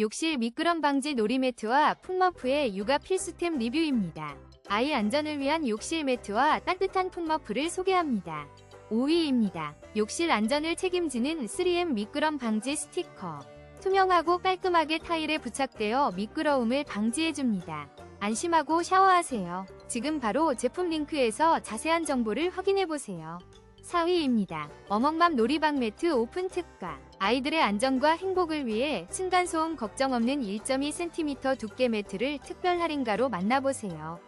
욕실 미끄럼 방지 놀이매트와 풋머프의 육아 필수템 리뷰입니다. 아이 안전을 위한 욕실 매트와 따뜻한 풋머프를 소개합니다. 5위입니다. 욕실 안전을 책임지는 3M 미끄럼 방지 스티커. 투명하고 깔끔하게 타일에 부착되어 미끄러움을 방지해줍니다. 안심하고 샤워하세요. 지금 바로 제품 링크에서 자세한 정보를 확인해보세요. 4위입니다. 어멍맘 놀이방 매트 오픈 특가. 아이들의 안전과 행복을 위해 층간소음 걱정 없는 1.2cm 두께 매트를 특별 할인가로 만나보세요.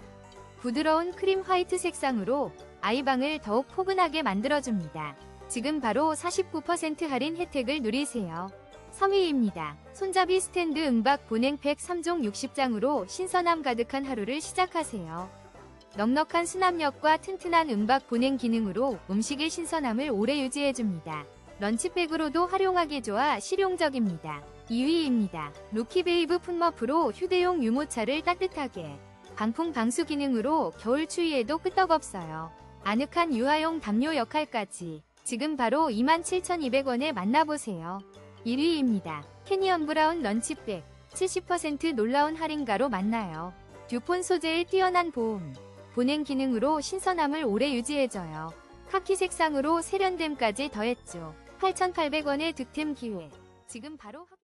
부드러운 크림 화이트 색상으로 아이방을 더욱 포근하게 만들어줍니다. 지금 바로 49% 할인 혜택을 누리세요. 3위입니다. 손잡이 스탠드 은박 보냉팩 3종 60장으로 신선함 가득한 하루를 시작하세요. 넉넉한 수납력과 튼튼한 은박 보냉 기능으로 음식의 신선함을 오래 유지해줍니다. 런치백으로도 활용하기 좋아 실용적입니다. 2위입니다. 루키베이브 풋머프로 휴대용 유모차를 따뜻하게 방풍 방수 기능으로 겨울 추위에도 끄떡없어요. 아늑한 유아용 담요 역할까지 지금 바로 27,200원에 만나보세요. 1위입니다. 캐니언 브라운 런치백 70% 놀라운 할인가로 만나요. 듀폰 소재의 뛰어난 보온, 보냉 기능으로 신선함을 오래 유지해줘요. 카키 색상으로 세련됨까지 더했죠. 8,800원의 득템 기회. 지금 바로 확...